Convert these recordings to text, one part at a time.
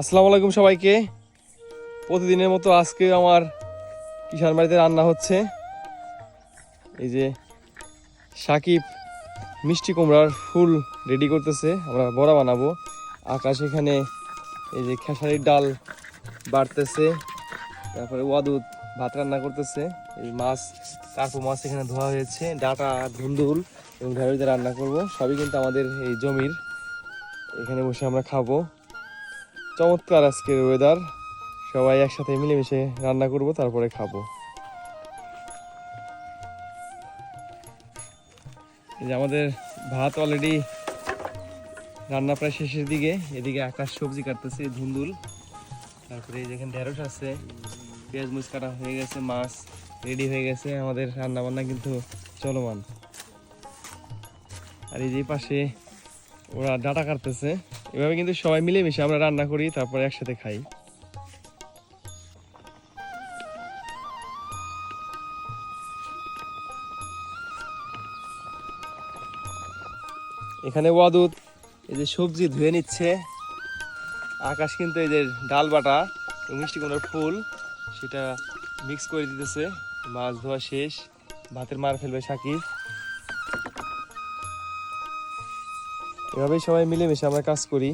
আসসালামু আলাইকুম সবাইকে। প্রতিদিনের মতো আজকে আমার কিষান বাড়িতে রান্না হচ্ছে। এই যে সাকিব মিষ্টি কুমড়ার ফুল রেডি করতেছে, আমরা বড়া বানাবো। আকাশ এখানে এই যে খেসারির ডাল বাড়তেছে, তারপরে ওয়াদুদ ভাত রান্না করতেছে। এই মাছ, কাকু মাছ এখানে ধোয়া হয়েছে, ডাটা, ধুন্দুল এবং ঢেঁড়িতে রান্না করব। সবই কিন্তু আমাদের এই জমির। এখানে বসে আমরা খাব। চমৎকার আজকের ওয়েদার সবাই একসাথে মিলেমিশে রান্না করব, তারপরে খাব। এই যে আমাদের ভাত অলরেডি রান্না প্রায় শেষের দিকে। এদিকে আকাশ সবজি কাটতেছে, ধুন্দুল। তারপরে যেখানে ঢেঁড়স আছে, পেঁয়াজ মুচ কাটা হয়ে গেছে, মাছ রেডি হয়ে গেছে। আমাদের রান্না বান্না কিন্তু চলমান। আর এই যে পাশে ওরা ডাটা কাটতেছে। এভাবে কিন্তু সবাই মিলেমিশে আমরা রান্না করি, তারপরে একসাথে খাই। এখানে ওয়াদুদ এই যে সবজি ধুয়ে নিচ্ছে। আকাশ কিন্তু এই যে ডাল বাটা মিষ্টি কুমড়ার ফুল, সেটা মিক্স করে দিতেছে। মাছ ধোয়া শেষ। ভাতের মার ফেলবে সাকিব। এভাবেই সবাই মিলেমিশে আমরা কাজ করি।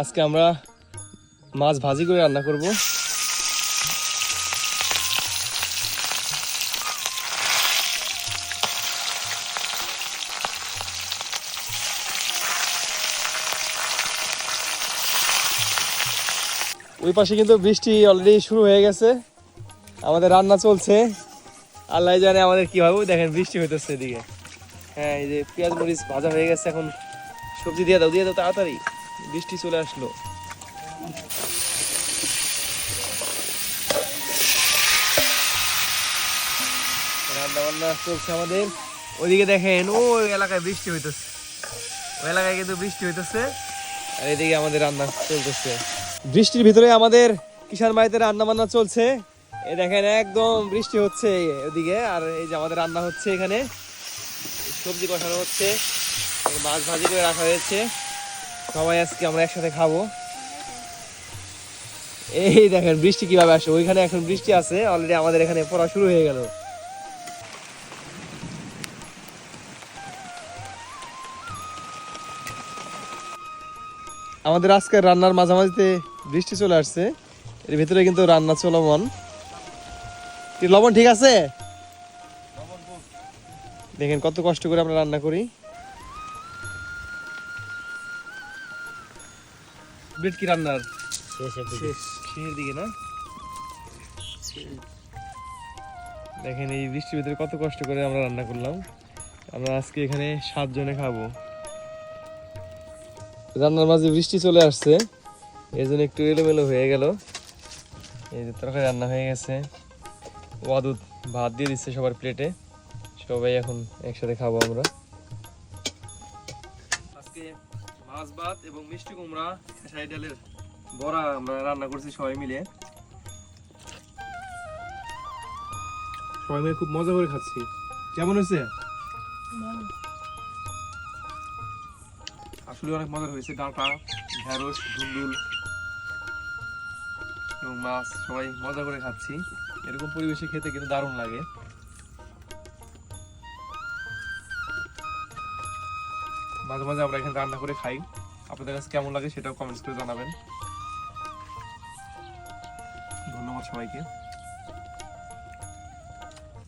আজকে আমরা মাছ ভাজি করে রান্না করব। ওই পাশে কিন্তু বৃষ্টি অলরেডি শুরু হয়ে গেছে। আমাদের রান্না চলছে। আল্লাহ জানে আমাদের কি হবে। দেখেন বৃষ্টি হইতেছে এদিকে। হ্যাঁ এই যে পেঁয়াজ মরিচ ভাজা হয়ে গেছে, এখন সবজি দিয়ে দাও দিয়ে দাও তাড়াতাড়ি। বৃষ্টি চলে আসলো। রান্না চলছে আমাদের। ওইদিকে দেখেন, ওই এলাকায় বৃষ্টি হইতেছে। ওই এলাকায় কিন্তু বৃষ্টি হইতেছে। আর এদিকে আমাদের রান্না চলতেছে। বৃষ্টির ভিতরে আমাদের কিষান বাড়িতে রান্না বান্না চলছে। এই দেখেন, একদম বৃষ্টি হচ্ছে ওদিকে আর এই যে আমাদের রান্না হচ্ছে এখানে। সবজি কষানো হচ্ছে। মাছ ভাজি করে রাখা হয়েছে। সবাই আজকে আমরা একসাথে খাব। এই দেখেন, বৃষ্টি কীভাবে আসে? ওইখানে এখন বৃষ্টি আছে অলরেডি আমাদের এখানে পড়া শুরু হয়ে গেল। আমাদের আজকের রান্নার মাঝামাঝিতে বৃষ্টি চলে আসছে। এর ভিতরে কিন্তু রান্না চলমান। লবণ ঠিক আছে? দেখেন কত কষ্ট করে আমরা রান্না করি। ব্রেড কি রান্নার? শেষের দিকে। শেষ শেষের দিকে না? দেখেন এই বৃষ্টির ভিতরে কত কষ্ট করে আমরা রান্না করলাম। আমরা আজকে এখানে সাত জনে খাব। রান্নার মাঝে বৃষ্টি চলে আসছে। এই জন্য একটু এলোমেলো হয়ে গেল। এই যে তরকারি রান্না হয়ে গেছে। ওয়াদুদ ভাত দিয়ে দিচ্ছে সবার প্লেটে। সবাই এখন একসাথে খাব আমরা। মাছ ভাত এবং মিষ্টি কুমড়া খেসারি ডালের বড়া আমরা রান্না করছি সবাই মিলে। সবাই মিলে খুব মজা করে খাচ্ছি। কেমন হয়েছে? আসলে অনেক মজার হয়েছে ডাঁটা ঢেঁড়স ধুন্দুল এবং মাছ সবাই মজা করে খাচ্ছি। এরকম পরিবেশে খেতে কিন্তু দারুণ লাগে। মাঝে মাঝে আমরা এখানে রান্না করে খাই। আপনাদের কাছে কেমন লাগে সেটাও কমেন্টস করে জানাবেন। ধন্যবাদ সবাইকে।